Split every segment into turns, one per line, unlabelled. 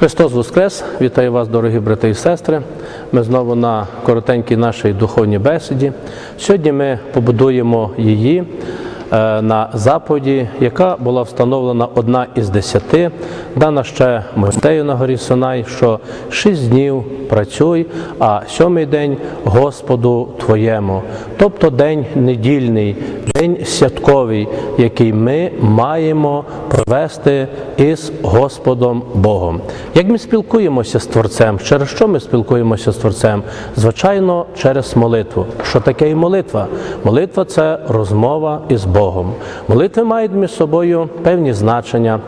Христос Воскрес! Вітаю вас, дорогі брати і сестри. Ми знову на коротенькій нашій духовній бесіді. Сьогодні ми побудуємо її на заповіді, яка була встановлена одна із десяти, дана ще Моїстею на горі Синай, що шість днів працюй, а сьомий день Господу Твоєму. Тобто день недільний, день святковий, який ми маємо провести із Господом Богом. Як ми спілкуємося з Творцем? Через що ми спілкуємося з Творцем? Звичайно, через молитву. Що таке і молитва? Молитва це розмова із Богом. Молитви мають між собою певні значення,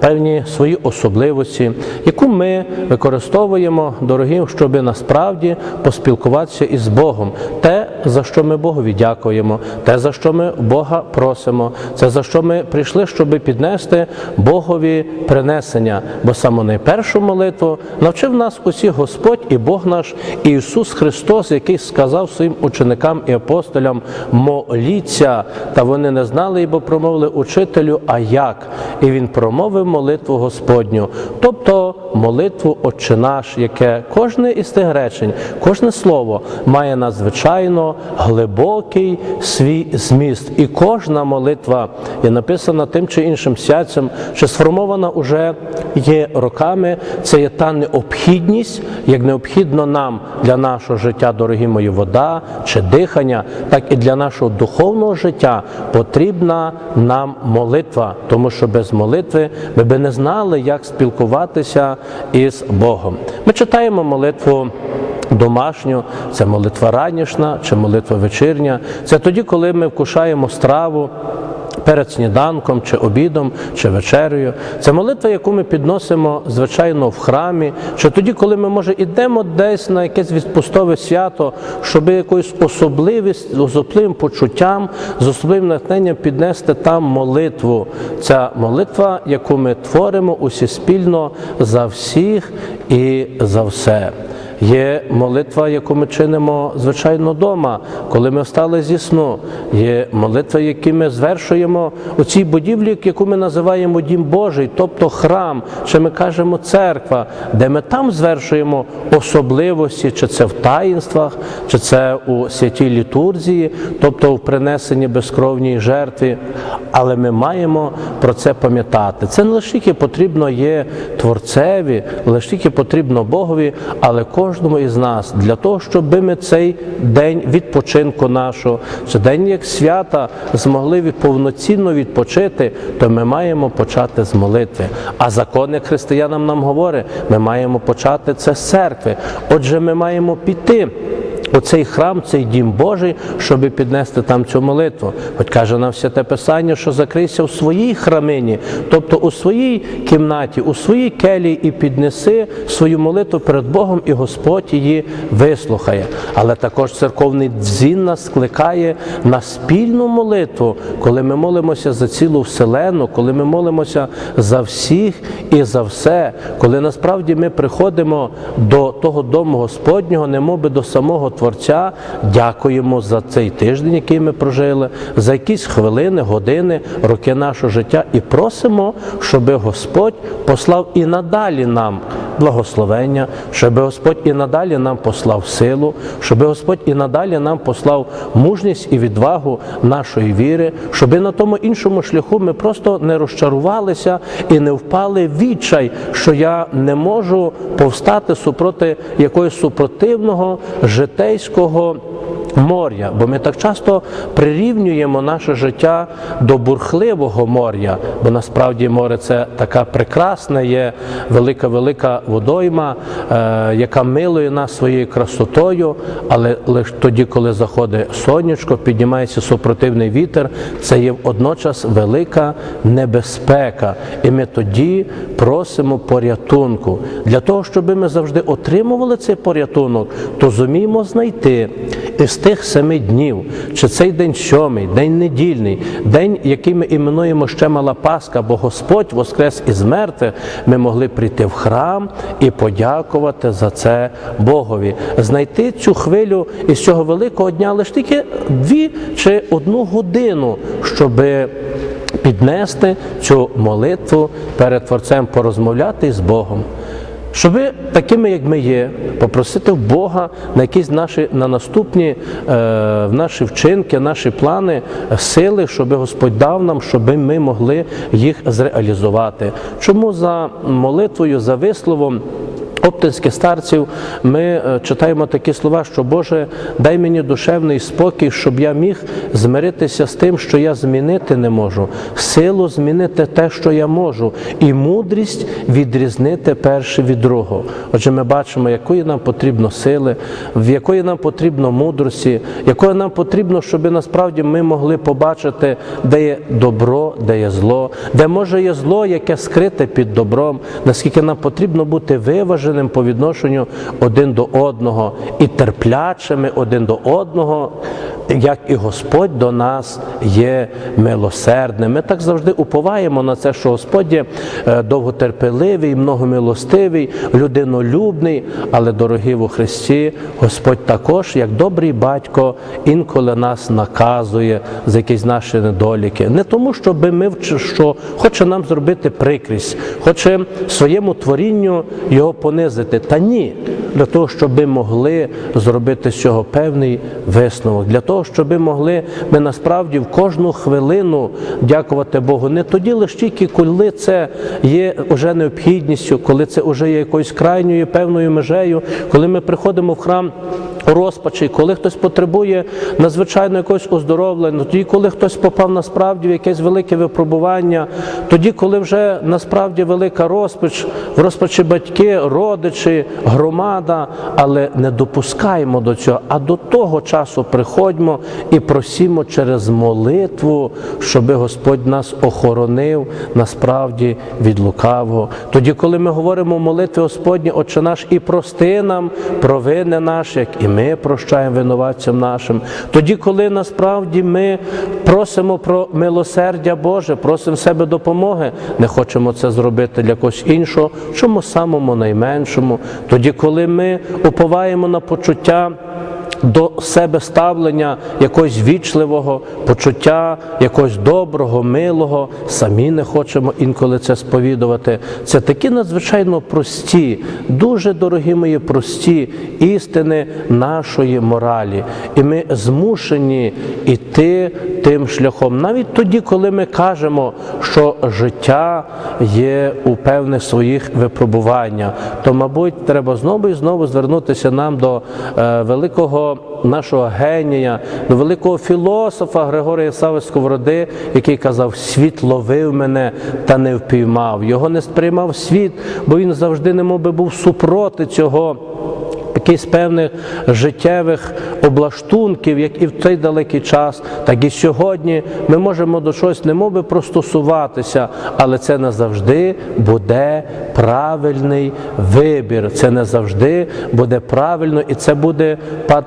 певні свої особливості, яку ми використовуємо, дорогі, щоб насправді поспілкуватися із Богом. Те, за що ми Богові дякуємо, те, за що ми Бога просимо, це за що ми прийшли, щоб піднести Богові принесення. Бо саме найпершу молитву навчив нас усіх Господь і Бог наш і Ісус Христос, який сказав своїм ученикам і апостолям: моліться, та вони не знали, ібо промовили учителю, а як? І він промовив молитву Господню, тобто молитву Отче наш, яке кожне із тих речень, кожне слово має надзвичайно глибокий свій зміст. І кожна молитва є написана тим чи іншим сяцем, що сформована уже є роками. Це є та необхідність, як необхідно нам для нашого життя, дорогі мої, вода чи дихання, так і для нашого духовного життя потрібна нам молитва, тому що без молитви ми би не знали, як спілкуватися із Богом. Ми читаємо молитву. Домашню, це молитва ранішна чи молитва вечірня. Це тоді, коли ми вкушаємо страву перед сніданком, чи обідом, чи вечерею. Це молитва, яку ми підносимо, звичайно, в храмі, чи тоді, коли ми, може, йдемо десь на якесь відпустове свято, щоб якоюсь особливість, особливим почуттям, з особливим натхненням піднести там молитву. Ця молитва, яку ми творимо усі спільно за всіх і за все. Є молитва, яку ми чинимо, звичайно, вдома, коли ми встали зі сну. Є молитва, які ми звершуємо у цій будівлі, яку ми називаємо Дім Божий, тобто храм, чи ми кажемо церква, де ми там звершуємо особливості, чи це в таїнствах, чи це у святій літурзії, тобто в принесенні безкровній жертві. Але ми маємо про це пам'ятати. Це не лише тільки потрібно є творцеві, лише тільки потрібно Богові, але кожному із нас для того, щоб ми цей день відпочинку нашого, цей день як свята, змогли повноцінно відпочити, то ми маємо почати з молитви. А закони християнам нам говорить, ми маємо почати це з церкви. Отже, ми маємо піти. Оцей храм, цей дім Божий, щоб піднести там цю молитву. Хоч каже нам святе Писання, що закрийся у своїй храмині, тобто у своїй кімнаті, у своїй келії і піднеси свою молитву перед Богом, і Господь її вислухає. Але також церковний дзвін нас скликає на спільну молитву, коли ми молимося за цілу вселену, коли ми молимося за всіх і за все, коли насправді ми приходимо до того дому Господнього, немов би до самого Творця, дякуємо за цей тиждень, який ми прожили, за якісь хвилини, години, роки нашого життя, і просимо, щоб Господь послав і надалі нам благословення, щоб Господь і надалі нам послав силу, щоб Господь і надалі нам послав мужність і відвагу нашої віри, щоб на тому іншому шляху ми просто не розчарувалися і не впали в відчай, що я не можу повстати супроти якогось супротивного житейського. Моря, бо ми так часто прирівнюємо наше життя до бурхливого моря, бо насправді море це така прекрасна є велика велика водойма, е, яка милує нас своєю красотою, але лише тоді, коли заходить сонечко, піднімається супротивний вітер, це є водночас велика небезпека. І ми тоді просимо порятунку. Для того, щоб ми завжди отримували цей порятунок, то зуміємо знайти із тих семи днів, чи цей день сьомий, день недільний, день, який ми іменуємо ще мала Пасха, бо Господь воскрес із мертвих, ми могли прийти в храм і подякувати за це Богові, знайти цю хвилю із цього великого дня лише тільки дві чи одну годину, щоби піднести цю молитву перед Творцем, порозмовляти з Богом. Щоби такими, як ми є, попросити в Бога на якісь наші на наступні е, наші вчинки, наші плани, сили, щоб Господь дав нам, щоб ми могли їх зреалізувати. Чому за молитвою, за висловом? Оптинських старців ми е, читаємо такі слова, що Боже, дай мені душевний спокій, щоб я міг змиритися з тим, що я змінити не можу, силу змінити те, що я можу, і мудрість відрізнити перше від другого. Отже, ми бачимо, якої нам потрібно сили, в якої нам потрібно мудрості, якої нам потрібно, щоб насправді ми могли побачити, де є добро, де є зло, де може є зло, яке скрите під добром, наскільки нам потрібно бути виваженим по відношенню один до одного і терплячими один до одного, як і Господь до нас є милосердним. Ми так завжди уповаємо на це, що Господь є е, довготерпеливий, многомилостивий, людинолюбний, але дорогі у Христі, Господь також, як добрий батько, інколи нас наказує за якісь наші недоліки. Не тому, щоб ми що хоче нам зробити прикрість, хоче своєму творінню його понизити. Та ні, для того, щоб ми могли зробити з цього певний висновок, для того, щоб ми могли ми насправді в кожну хвилину дякувати Богу. Не тоді лише тільки, коли це є вже необхідністю, коли це вже є якоюсь крайньою певною межею, коли ми приходимо в храм. Розпачі, коли хтось потребує надзвичайно якогось оздоровлення, тоді, коли хтось попав насправді в якесь велике випробування, тоді, коли вже насправді велика розпач, в розпачі батьки, родичі, громада, але не допускаємо до цього, а до того часу приходьмо і просімо через молитву, щоби Господь нас охоронив насправді від лукавого. Тоді, коли ми говоримо молитви Господні, Отче наш, і прости нам провини наші, як і ми прощаємо винуватцям нашим. Тоді, коли насправді ми просимо про милосердя Боже, просимо себе допомоги, не хочемо це зробити для когось іншого, чому самому найменшому. Тоді, коли ми уповаємо на почуття. До себе ставлення якогось вічливого, почуття якогось доброго, милого, самі не хочемо інколи це сповідувати. Це такі надзвичайно прості, дуже дорогі мої прості істини нашої моралі. І ми змушені йти тим шляхом. Навіть тоді, коли ми кажемо, що життя є у певних своїх випробуваннях, то, мабуть, треба знову і знову звернутися нам до е, нашого генія, до великого філософа Григорія Сави Сковороди, який казав: світ ловив мене та не впіймав. Його не сприймав світ, бо він завжди немов би був супроти цього. Якийсь певних життєвих облаштунків, як і в той далекий час, так і сьогодні ми можемо до щось немови простосуватися, але це не завжди буде правильний вибір. Це не завжди буде правильно, і це буде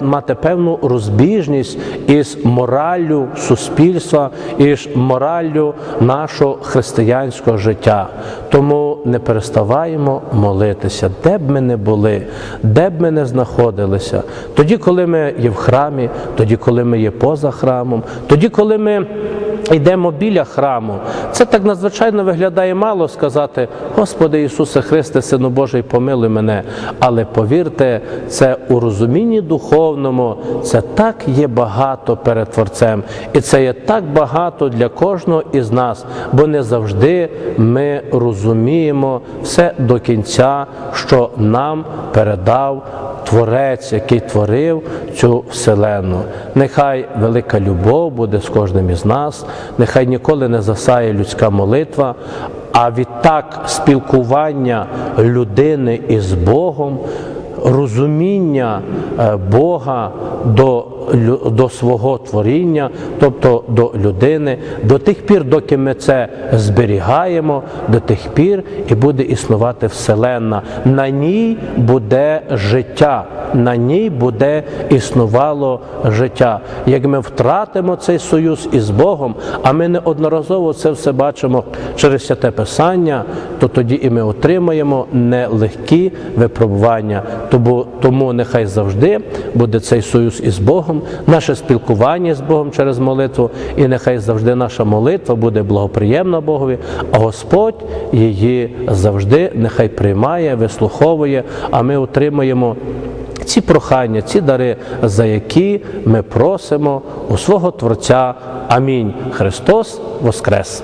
мати певну розбіжність із мораллю суспільства, із мораллю нашого християнського життя. Тому не переставаємо молитися, де б ми не були, де б ми не знаходилися. Тоді, коли ми є в храмі, тоді, коли ми є поза храмом, тоді, коли ми йдемо біля храму, це так надзвичайно виглядає мало сказати, Господи Ісусе Христе, Сину Божий, помилуй мене. Але повірте, це у розумінні духовному, це так є багато перед Творцем, і це є так багато для кожного із нас, бо не завжди ми розуміємо все до кінця, що нам передав Творець, який творив цю вселенну. Нехай велика любов буде з кожним із нас, нехай ніколи не засає людська молитва, а відтак спілкування людини із Богом, розуміння е, Бога до до свого творіння, тобто до людини, до тих пір, доки ми це зберігаємо, до тих пір і буде існувати Вселенна. На ній буде життя, на ній буде існувало життя. Як ми втратимо цей союз із Богом, а ми неодноразово це все бачимо через святе Писання, то тоді і ми отримаємо нелегкі випробування. Тому, тому нехай завжди буде цей союз із Богом Наше спілкування з Богом через молитву, і нехай завжди наша молитва буде благоприємна Богові, а Господь її завжди нехай приймає, вислуховує, а ми отримаємо ці прохання, ці дари, за які ми просимо у свого Творця. Амінь. Христос Воскрес!